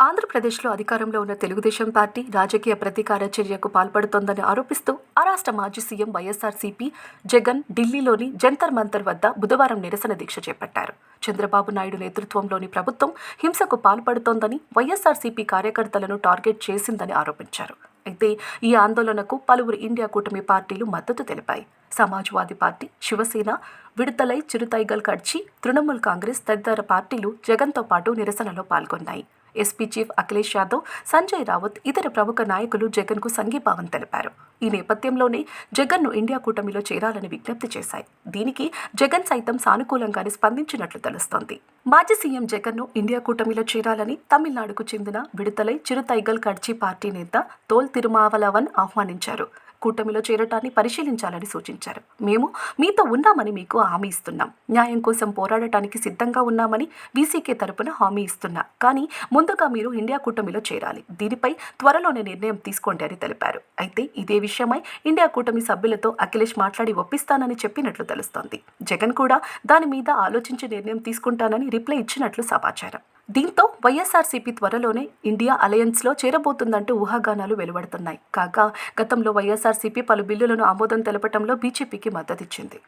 ఆంధ్రప్రదేశ్లో అధికారంలో ఉన్న తెలుగుదేశం పార్టీ రాజకీయ ప్రతీకార చర్యకు పాల్పడుతోందని ఆరోపిస్తూ ఆ రాష్ట్ర మాజీ సీఎం వైఎస్ఆర్సీపీ జగన్ ఢిల్లీలోని జంతర్ మంతర్ వద్ద బుధవారం నిరసన దీక్ష చేపట్టారు. చంద్రబాబు నాయుడు నేతృత్వంలోని ప్రభుత్వం హింసకు పాల్పడుతోందని వైఎస్ఆర్సీపీ కార్యకర్తలను టార్గెట్ చేసిందని ఆరోపించారు. అయితే ఈ ఆందోళనకు పలువురు ఇండియా కూటమి పార్టీలు మద్దతు తెలిపాయి. సమాజ్వాదీ పార్టీ శివసేన విడుదలై చిరుతైగల్ కడ్చి తృణమూల్ కాంగ్రెస్ తదితర పార్టీలు జగన్తో పాటు నిరసనలో పాల్గొన్నాయి. ఎస్పీ చీఫ్ అఖిలేష్ యాదవ్ సంజయ్ రావత్ ఇతర ప్రముఖ నాయకులు జగన్కు సంఘీభావం తెలిపారు. ఈ నేపథ్యంలోనే జగన్ను ఇండియా కూటమిలో చేరాలని విజ్ఞప్తి చేశాయి. దీనికి జగన్ సైతం సానుకూలంగానే స్పందించినట్లు తెలుస్తోంది. మాజీ సీఎం జగన్ను ఇండియా కూటమిలో చేరాలని తమిళనాడుకు చెందిన విడుదలై చిరుతైగల్ కడ్చి పార్టీ నేత తోల్ తిరుమావలవన్ ఆహ్వానించారు. కూటమిలో చేరటాన్ని పరిశీలించాలని సూచించారు. మేము మీతో ఉన్నామని మీకు హామీ ఇస్తున్నాం. న్యాయం కోసం పోరాడటానికి సిద్ధంగా ఉన్నామని బీసీకే తరపున హామీ ఇస్తున్నా. కానీ ముందుగా మీరు ఇండియా కూటమిలో చేరాలి. దీనిపై త్వరలోనే నిర్ణయం తీసుకోండి అని తెలిపారు. అయితే ఇదే విషయమై ఇండియా కూటమి సభ్యులతో అఖిలేష్ మాట్లాడి ఒప్పిస్తానని చెప్పినట్లు తెలుస్తోంది. జగన్ కూడా దాని మీద ఆలోచించి నిర్ణయం తీసుకుంటానని రిప్లై ఇచ్చినట్లు సమాచారం. దీంతో వైఎస్ఆర్సీపీ త్వరలోనే ఇండియా అలయన్స్లో చేరబోతుందంటూ ఊహాగానాలు వెలువడుతున్నాయి. కాగా గతంలో వైఎస్ఆర్సీపీ పలు బిల్లులను ఆమోదం తెలపడంలో బీజేపీకి మద్దతిచ్చింది.